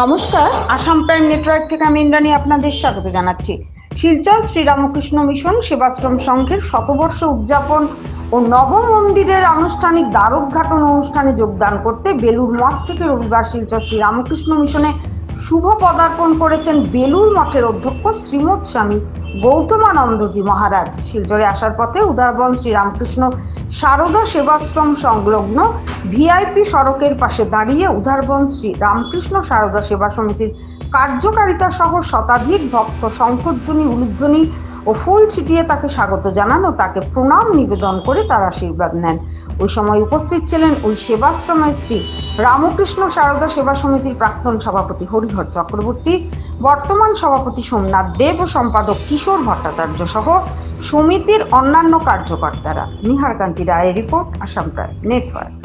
নমস্কার, Assam prime network থেকে আমি ইন্দ্রাণী আপনাদের স্বাগত জানাচ্ছি। শিলচর শ্রীরামকৃষ্ণ মিশন সেবাশ্রম সংঘের শতবর্ষ উদযাপন ও নব মন্দিরের আনুষ্ঠানিক দ্বারোদ্ঘাটন অনুষ্ঠানে যোগদান করতে বেলুর মঠ থেকে রবিবার শিলচর শ্রীরামকৃষ্ণ মিশনে শুভ পদার্পণ করেছেন বেলুর মঠের অধ্যক্ষ শ্রীমৎ স্বামী গৌতমানন্দজি মহারাজ। শিলচরে আসার পথে উদারবন শ্রীরামকৃষ্ণ সারদা সেবাশ্রম সংলগ্ন ভিআইপি সড়কের পাশে দাঁড়িয়ে উদারবন শ্রী রামকৃষ্ণ সারদা সেবা সমিতির কার্যকারিতা সহ শতাধিক ভক্ত শঙ্খধ্বনি উলুধ্বনি ও ফুল ছিটিয়ে তাকে স্বাগত জানান ও তাকে প্রণাম নিবেদন করে তার আশীর্বাদ নেন। ওই সময় উপস্থিত ছিলেন ওই সেবাশ্রমের শ্রী রামকৃষ্ণ সারদা সেবা সমিতির প্রাক্তন সভাপতি হরিহর চক্রবর্তী, বর্তমান সভাপতি সোমনাথ দেব ও সম্পাদক কিশোর ভট্টাচার্য সহ সমিতির অন্যান্য কার্যকর্তারা। নিহারকান্তি রায়ের রিপোর্ট, আসাম প্রায় নেটওয়ার্ক।